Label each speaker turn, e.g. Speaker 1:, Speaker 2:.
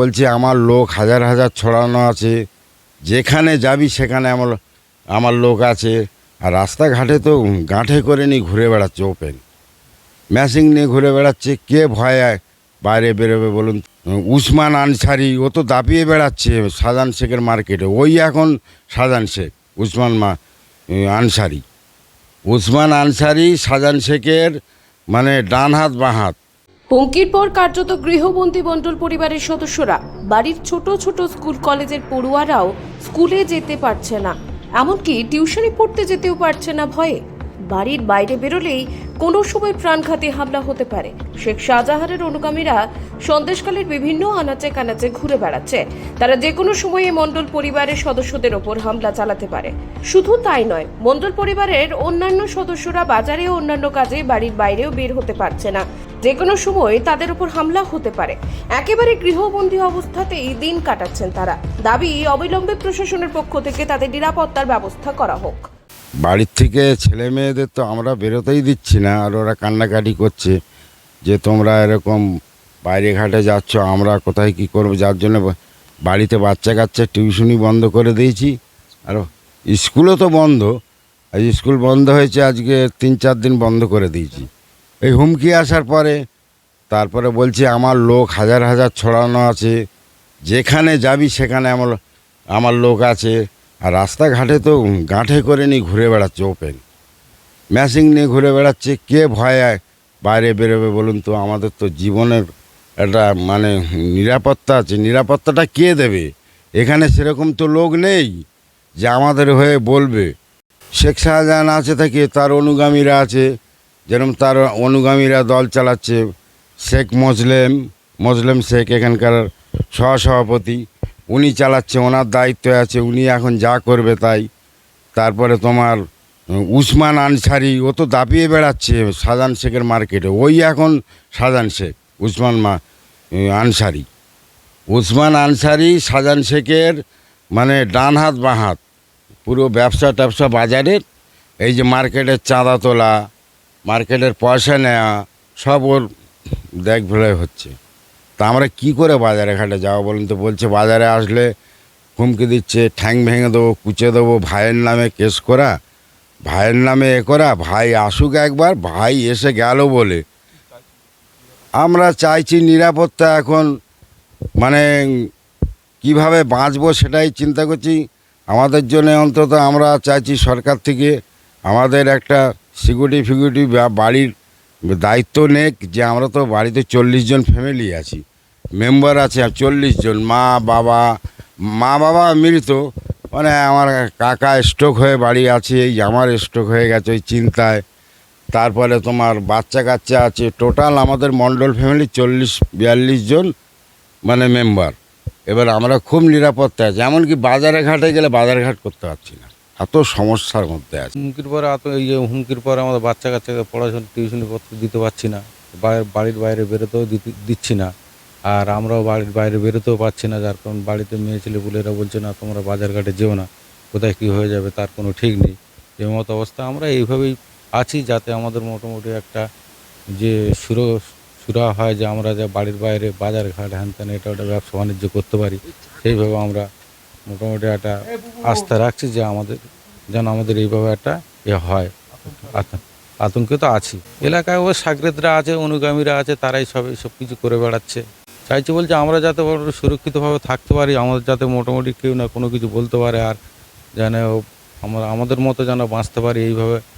Speaker 1: বলছে, আমার লোক হাজার হাজার ছড়ানো আছে। যেখানে যাবি সেখানে আমার আমার লোক আছে। আর রাস্তাঘাটে তো গাঁঠে করে নিয়ে ঘুরে বেড়াচ্ছে ওপেন। ম্যাশিং নিয়ে ঘুরে বেড়াচ্ছে। কে ভয়ে বাইরে বেরোবে বলুন? উসমান আনসারি, ও তো দাপিয়ে বেড়াচ্ছে সাজান শেখের মার্কেটে। ওই এখন সাজান শেখ, উসমান মা আনসারি। উসমান আনসারি সাজান শেখের মানে ডান হাত বাঁ হাত
Speaker 2: হুমকির পর কার্যত গৃহবন্দী মণ্ডল পরিবারের সদস্যরা বাড়ির ছোট ছোট স্কুল কলেজের পড়ুয়ারাও স্কুলে যেতে পারছে না। এমনকি টিউশনি পড়তে যেতেও পারছে না ভয়ে। বাড়ির বাইরে বেরোলেই কোনো সময় প্রাণঘাতী হামলা হতে পারে। শেখ শাহজাহানের অনুগামীরা সন্দেশকালের বিভিন্ন আনাচে কানাচে ঘুরে বেড়াচ্ছে। তারা যে কোনো সময়ে মণ্ডল পরিবারের সদস্যদের ওপর হামলা চালাতে পারে। শুধু তাই নয়, মণ্ডল পরিবারের অন্যান্য সদস্যরা বাজারে অন্যান্য কাজে বাড়ির বাইরেও বের হতে পারছে না। যে কোনো সময় তাদের উপর হামলা হতে পারে। একেবারে গৃহবন্দী অবস্থাতেই দিন কাটাচ্ছেন তারা। দাবি, অবিলম্বে প্রশাসনের পক্ষ থেকে তাদের নিরাপত্তার ব্যবস্থা করা হোক।
Speaker 1: বাড়ির থেকে ছেলে মেয়েদের তো আমরা বেরোতেই দিচ্ছি না, আর ওরা কান্নাকাটি করছে যে তোমরা এরকম বাইরে ঘাটে যাচ্ছ, আমরা কোথায় কি করব? যার জন্য বাড়িতে বাচ্চা কাচ্চা টিউশনি বন্ধ করে দিয়েছি। আর স্কুলও তো বন্ধ। আজ স্কুল বন্ধ হয়েছে আজকে তিন চার দিন বন্ধ করে দিয়েছি। এই হুমকি আসার পরে তারপরে বলছি, আমার লোক হাজার হাজার ছড়ানো আছে। যেখানে যাবি সেখানে আমার আমার লোক আছে। আর রাস্তাঘাটে তো গাঁঠে করে নিয়ে ঘুরে বেড়াচ্ছে ওপেন। ম্যাশিং নিয়ে ঘুরে বেড়াচ্ছে। কে ভয়ে বাইরে বেরোবে বলুন তো? আমাদের তো জীবনের একটা মানে নিরাপত্তা আছে। নিরাপত্তাটা কে দেবে? এখানে সেরকম তো লোক নেই যে আমাদের হয়ে বলবে। শেখ শাহজাহান আছে থেকে, তার অনুগামীরা আছে। যেরকম তার অনুগামীরা দল চালাচ্ছে, শেখ মজলেম মজলেম শেখ এখানকার সহসভাপতি, উনি চালাচ্ছে, ওনার দায়িত্ব আছে, উনি এখন যা করবে তাই। তারপরে তোমার উসমান আনসারি, ও তো দাপিয়ে বেড়াচ্ছে সাজান শেখের মার্কেটে, ওই এখন সাজান শেখ, উসমান মা আনসারি। উসমান আনসারি সাজান শেখের মানে ডান হাত, বাঁ হাত, পুরো ব্যবসা ট্যাবসা বাজারের, এই যে মার্কেটের চাঁদা তোলা মার্কেটের পয়সা নেওয়া সব ওর দেখভালে হচ্ছে। তা আমরা কি করে বাজারে ঘাটে যাব বলুন তো? বলছে, বাজারে আসলে হুমকি দিচ্ছে, ঠ্যাং ভেঙে দেবো কুচে দেবো, ভাইয়ের নামে কেস করা, ভাইয়ের নামে এ করা, ভাই আসুক একবার, ভাই এসে গেল বলে। আমরা চাইছি নিরাপত্তা এখন মানে কীভাবে বাঁচবো সেটাই চিন্তা করছি। আমাদের জন্য অন্তত আমরা চাইছি সরকার থেকে আমাদের একটা সিকিউরিটি ফিকিউরিটি বাড়ির দায়িত্ব নেক যে আমরা তো বাড়িতে চল্লিশ জন ফ্যামিলি আছি মেম্বার আছে চল্লিশ জন, মা, বাবা মা, বাবা মৃত মানে আমার কাকা স্ট্রোক হয়ে বাড়ি আছে, এই আমার স্ট্রোক হয়ে গেছে ওই চিন্তায়। তারপরে তোমার বাচ্চা কাচ্চা আছে টোটাল আমাদের মণ্ডল ফ্যামিলি চল্লিশ, বিয়াল্লিশ জন মানে মেম্বার এবার আমরা খুব নিরাপত্তা আছি, এমনকি বাজারে ঘাটে গেলে বাজার ঘাট করতে পারছি না। এত সমস্যার মধ্যে আছে।
Speaker 3: হুমকির পরে এত এই যে হুমকির পরে আমাদের বাচ্চা কাচ্চাকে পড়াশোনা, টিউশনি পত্র দিতে পারছি না। বাড়ির বাইরে বেরোতেও দিচ্ছি না। আর আমরাও বাড়ির বাইরে বেরোতেও পারছি না, যার কারণ বাড়িতে মেয়ে ছেলে পুলেরা বলছে, না, তোমরা বাজার ঘাটে যেও না। কোথায় কী হয়ে যাবে তার কোনো ঠিক নেই। এই মতো অবস্থা আমরা এইভাবেই আছি, যাতে আমাদের মোটামুটি একটা যে সুরো, সুরা হয় যে আমরা যে বাড়ির বাইরে বাজার ঘাট, হ্যান ত্যান, এটা ওটা ব্যবসা বাণিজ্য করতে পারি, সেইভাবে আমরা মোটামুটি একটা আস্থা রাখছি যে আমাদের, যেন আমাদের এইভাবে একটা এ হয়। আত- আতঙ্কে তো আছি। এলাকায় ও সাগরেদরা আছে, অনুগামীরা আছে, তারাই সব সব কিছু করে বেড়াচ্ছে। চাইছি বলছে আমরা যাতে সুরক্ষিতভাবে থাকতে পারি, আমাদের যাতে মোটামুটি কেউ না কোনো কিছু বলতে পারে আর যেন আমরা, আমাদের মতো যেন বাঁচতে পারি এইভাবে